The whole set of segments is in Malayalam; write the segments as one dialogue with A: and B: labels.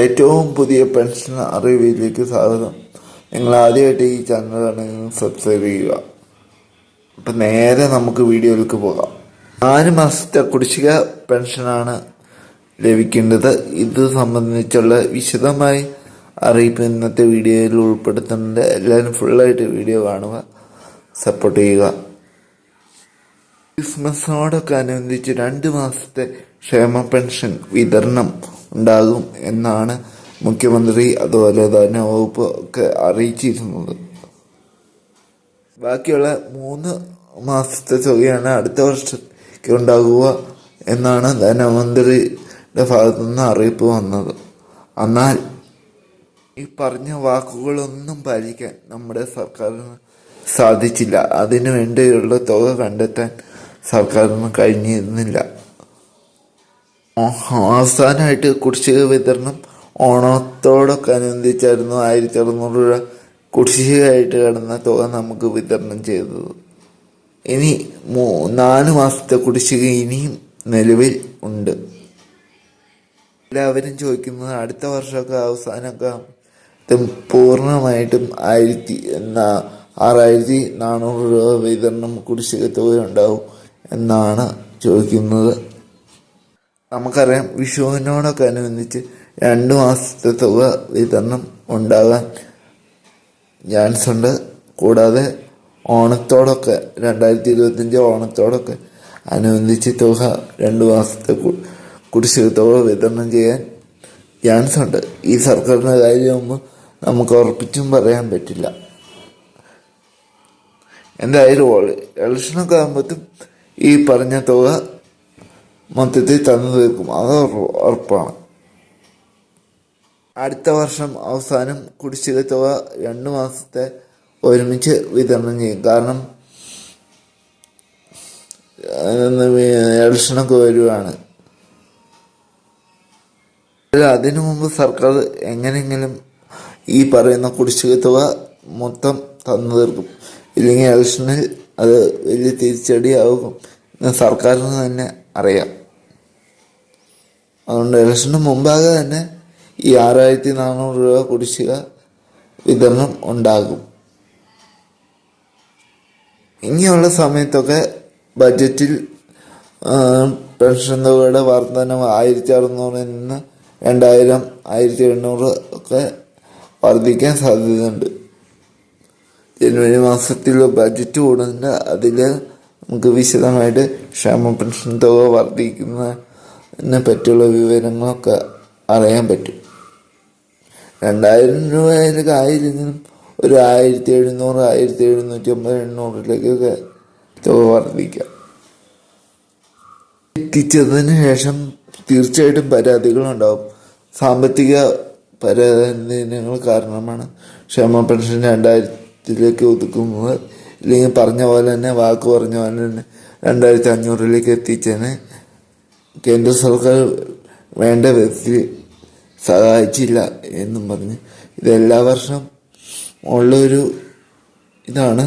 A: ഏറ്റവും പുതിയ പെൻഷൻ അറിവിലേക്ക് സ്വാഗതം നിങ്ങൾ ആദ്യമായിട്ട് ഈ ചാനൽ ആണെങ്കിൽ സബ്സ്ക്രൈബ് ചെയ്യുക. അപ്പം നേരെ നമുക്ക് വീഡിയോയിലേക്ക് പോകാം. നാല് മാസത്തെ കുടിശ്ശിക പെൻഷനാണ് ലഭിക്കേണ്ടത്. ഇത് സംബന്ധിച്ചുള്ള വിശദമായി അറിയിപ്പ് ഇന്നത്തെ വീഡിയോയിൽ ഉൾപ്പെടുത്തുന്നുണ്ട്. എല്ലാവരും ഫുള്ളായിട്ട് വീഡിയോ കാണുക സപ്പോർട്ട് ചെയ്യുക. ക്രിസ്മസിനോടൊക്കെ അനുബന്ധിച്ച് രണ്ട് മാസത്തെ ക്ഷേമ പെൻഷൻ വിതരണം ഉണ്ടാകും എന്നാണ് മുഖ്യമന്ത്രി അതുപോലെ തന്നെ വകുപ്പ് ഒക്കെ അറിയിച്ചിരുന്നത്. ബാക്കിയുള്ള മൂന്ന് മാസത്തെ തുകയാണ് അടുത്ത വർഷത്തേക്ക് ഉണ്ടാകുക എന്നാണ് ധനമന്ത്രിയുടെ ഭാഗത്തു നിന്ന് അറിയിപ്പ് വന്നത്. എന്നാൽ ഈ പറഞ്ഞ വാക്കുകളൊന്നും പാലിക്കാൻ നമ്മുടെ സർക്കാരിന് സാധിച്ചില്ല. അതിനു വേണ്ടിയുള്ള തുക കണ്ടെത്താൻ സർക്കാരിന് കഴിഞ്ഞിരുന്നില്ല. അവസാനമായിട്ട് കുടിശ്ശിക വിതരണം ഓണത്തോടൊക്കെ അനുബന്ധിച്ചായിരുന്നു ആയിരത്തി അറുന്നൂറ് രൂപ കുടിശ്ശികയായിട്ട് കിടന്ന തുക നമുക്ക് വിതരണം ചെയ്തത്. ഇനി മൂ നാല് മാസത്തെ കുടിശ്ശിക ഇനിയും നിലവിൽ ഉണ്ട്. എല്ലാവരും ചോദിക്കുന്നത് അടുത്ത വർഷമൊക്കെ അവസാനമൊക്കെ പൂർണമായിട്ടും ആയിരത്തി എന്നാ ആറായിരത്തി നാനൂറ് രൂപ വിതരണം കുടിശ്ശിക തുക ഉണ്ടാവും എന്നാണ് ചോദിക്കുന്നത്. നമുക്കറിയാം വിഷുവിനോടൊക്കെ അനുബന്ധിച്ച് രണ്ട് മാസത്തെ തുക വിതരണം ഉണ്ടാകാൻ ചാൻസ് ഉണ്ട്. കൂടാതെ ഓണത്തോടൊക്കെ രണ്ടായിരത്തി ഇരുപത്തഞ്ച് ഓണത്തോടൊക്കെ അനുബന്ധിച്ച് തുക രണ്ട് മാസത്തെ കുടിശ്ശിക തുക വിതരണം ചെയ്യാൻ ചാൻസ് ഉണ്ട്. ഈ സർക്കാരിന്റെ കാര്യമാകുമ്പോൾ നമുക്ക് ഉറപ്പിച്ചും പറയാൻ പറ്റില്ല. എന്തായാലും ഇലക്ഷനൊക്കെ ആകുമ്പോഴത്തും ഈ പറഞ്ഞ തുക മൊത്തത്തിൽ തന്നു തീർക്കും. അത് ഉറപ്പാണ്. അടുത്ത വർഷം അവസാനം കുടിശ്ശിക തുക രണ്ട് മാസത്തെ ഒരുമിച്ച് വിതരണം ചെയ്യും. കാരണം ഇലക്ഷനൊക്കെ വരുവാണ്. അതിനു മുമ്പ് സർക്കാർ എങ്ങനെയെങ്കിലും ഈ പറയുന്ന കുടിശ്ശിക തുക മൊത്തം തന്നു തീർക്കും. ഇല്ലെങ്കിൽ ഇലക്ഷനിൽ അത് വലിയ തിരിച്ചടിയാകും സർക്കാരിന് തന്നെ അറിയാം. അതുകൊണ്ട് ഇലക്ഷന് മുമ്പാകെ തന്നെ ഈ ആറായിരത്തി നാനൂറ് രൂപ കുടിശ്ശിക വിതരണം ഉണ്ടാകും. ഇനിയുള്ള സമയത്തൊക്കെ ബജറ്റിൽ പെൻഷൻ തുകയുടെ വർധനവ് ആയിരത്തി അറുന്നൂറിൽ നിന്ന് രണ്ടായിരം ആയിരത്തി എണ്ണൂറ് ഒക്കെ വർദ്ധിക്കാൻ സാധ്യതയുണ്ട്. ജനുവരി മാസത്തിൽ ബജറ്റ് കൂടുന്നുണ്ട് അതിൽ നമുക്ക് വിശദമായിട്ട് ക്ഷേമ പെൻഷൻ തുക വർദ്ധിക്കുന്നതിനെ പറ്റിയുള്ള വിവരങ്ങളൊക്കെ അറിയാൻ പറ്റും. രണ്ടായിരം രൂപയിലൊക്കെ ആയിരുന്നെങ്കിലും ഒരു ആയിരത്തി എഴുന്നൂറ് ആയിരത്തി എഴുന്നൂറ്റി അമ്പത് എണ്ണൂറിലേക്കൊക്കെ തുക വർദ്ധിക്കാം. എത്തിച്ചതിന് ശേഷം തീർച്ചയായിട്ടും പരാതികളുണ്ടാവും. സാമ്പത്തിക പരാതിനങ്ങൾ കാരണമാണ് ക്ഷേമ പെൻഷൻ രണ്ടായിരത്തിലേക്ക് ഒതുക്കുന്നത്. ഇല്ലെങ്കിൽ പറഞ്ഞ പോലെ തന്നെ വാക്ക് പറഞ്ഞ പോലെ തന്നെ രണ്ടായിരത്തി അഞ്ഞൂറിലേക്ക് എത്തിച്ചതിന് കേന്ദ്ര സർക്കാർ വേണ്ട വിധത്തിൽ സഹായിച്ചില്ല എന്നും പറഞ്ഞ് ഇത് എല്ലാ വർഷം ഉള്ളൊരു ഇതാണ്.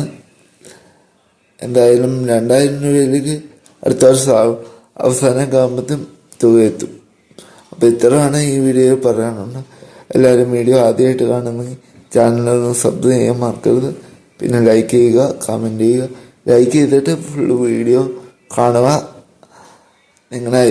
A: എന്തായാലും രണ്ടായിരം രൂപയിലേക്ക് അടുത്ത വർഷം അവസാനം ആകുമ്പോഴത്തും തുക എത്തും അപ്പോൾ ഇത്രയാണ് ഈ വീഡിയോയിൽ പറയാനുള്ളത്. എല്ലാവരും വീഡിയോ ആദ്യമായിട്ട് കാണുന്നെങ്കിൽ ചാനലൊന്ന് സബ് ചെയ്യാൻ മറക്കരുത്. പിന്നെ ലൈക്ക് ചെയ്യുക കമന്റ് ചെയ്യുക. ലൈക്ക് ചെയ്തിട്ട് ഫുൾ വീഡിയോ കാണുക. നിങ്ങളെ